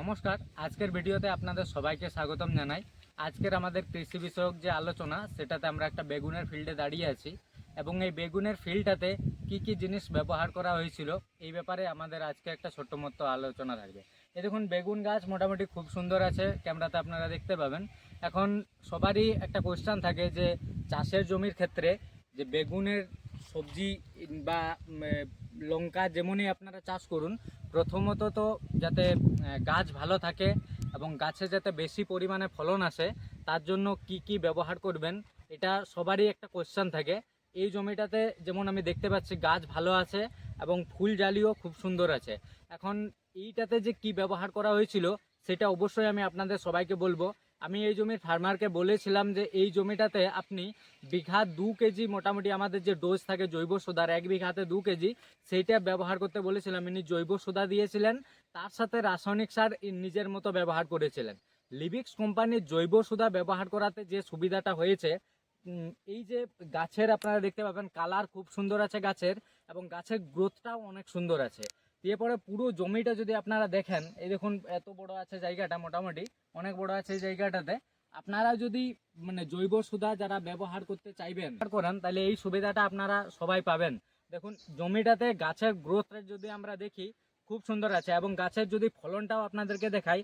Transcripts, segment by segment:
নমস্কার, আজকের ভিডিওতে আপনাদের সবাইকে স্বাগতম জানাই। আজকের আমাদের কৃষি বিষয়ক যে আলোচনা, সেটাতে আমরা একটা বেগুনের ফিল্ডে দাঁড়িয়ে আছি এবং এই বেগুনের ফিল্ডটাতে কি কি জিনিস ব্যবহার করা হয়েছিল, এই ব্যাপারে আমাদের আজকে একটা ছোট্ট মতো আলোচনা থাকবে। এই দেখুন, বেগুন গাছ মোটামুটি খুব সুন্দর আছে, ক্যামেরাতে আপনারা দেখতে পাবেন। এখন সবারই একটা কোয়েশ্চান থাকে যে, চাষের জমির ক্ষেত্রে যে বেগুনের সবজি বা লঙ্কা যেমনই আপনারা চাষ করুন, প্রথমত তো যাতে গাছ ভালো থাকে এবং গাছে যাতে বেশি পরিমাণে ফলন আসে, তার জন্য কি কি ব্যবহার করবেন, এটা সবারই একটা কোশ্চেন থাকে। এই জমিটাতে যেমন আমি দেখতে পাচ্ছি, গাছ ভালো আছে এবং ফুল জালিও খুব সুন্দর আছে। এখন এইটাতে যে কি ব্যবহার করা হয়েছিল, সেটা অবশ্যই আমি আপনাদের সবাইকে বলব। আমি এই জমির ফার্মারকে বলেছিলাম যে এই জমিটাতে আপনি বিঘা দু কেজি মোটামুটি আমাদের যে ডোজ থাকে জৈব সোদার, এক বিঘাতে দু কেজি, সেইটা ব্যবহার করতে বলেছিলাম। ইনি জৈব সোদা দিয়েছিলেন, তার সাথে রাসায়নিক সার নিজের মতো ব্যবহার করেছিলেন। লিবিক্স কোম্পানির জৈব সোদা ব্যবহার করাতে যে সুবিধাটা হয়েছে এই যে গাছের আপনারা দেখতে পাবেন কালার খুব সুন্দর আছে গাছের এবং গাছের গ্রোথটাও অনেক সুন্দর আছে। দিয়ে পরে পুরো জমিটা যদি আপনারা দেখেন, এই দেখুন এত বড় আছে জায়গাটা মোটামুটি, অনেক বড় আছে এই জায়গাটাতে। আপনারা যদি মানে জৈব সুধা যারা ব্যবহার করতে চাইবেন করেন, তাহলে এই সুবিধাটা আপনারা সবাই পাবেন। দেখুন, জমিটাতে গাছের গ্রোথ রেট যদি আমরা দেখি, খুব সুন্দর আছে। এবং গাছের যদি ফলনটাও আপনাদেরকে দেখাই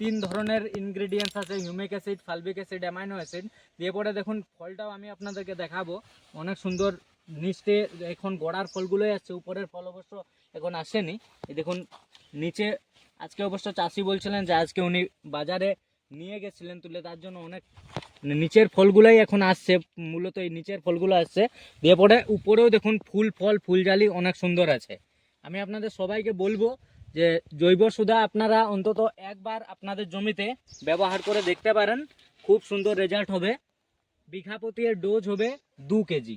তিন ধরনের ইনগ্রেডিয়েন্টস আছে humic acid fulvic acid amino acid দিয়ে পরে দেখুন, ফলটাও আমি আপনাদেরকে দেখাবো। অনেক সুন্দর নিচে এখন গোড়ার ফলগুলোই আসছে উপরের ফল অবশ্য এখন আসেনি। দেখুন, নিচে আজকে অবশ্য চাষি বলছিলেন যে আজকে উনি বাজারে নিয়ে গেছিলেন তুলে, তার জন্য অনেক নিচের ফলগুলোই এখন আসছে, মূলত এই নিচের ফলগুলো আসছে। দিয়ে পরে উপরেও দেখুন, ফুল ফল, ফুলজালি অনেক সুন্দর আছে। আমি আপনাদের সবাইকে বলব যে জৈব সুদা আপনারা অন্তত একবার আপনাদের জমিতে ব্যবহার করে দেখতে পারেন। খুব সুন্দর রেজাল্ট হবে। বিঘা প্রতি ডোজ হবে দু কেজি।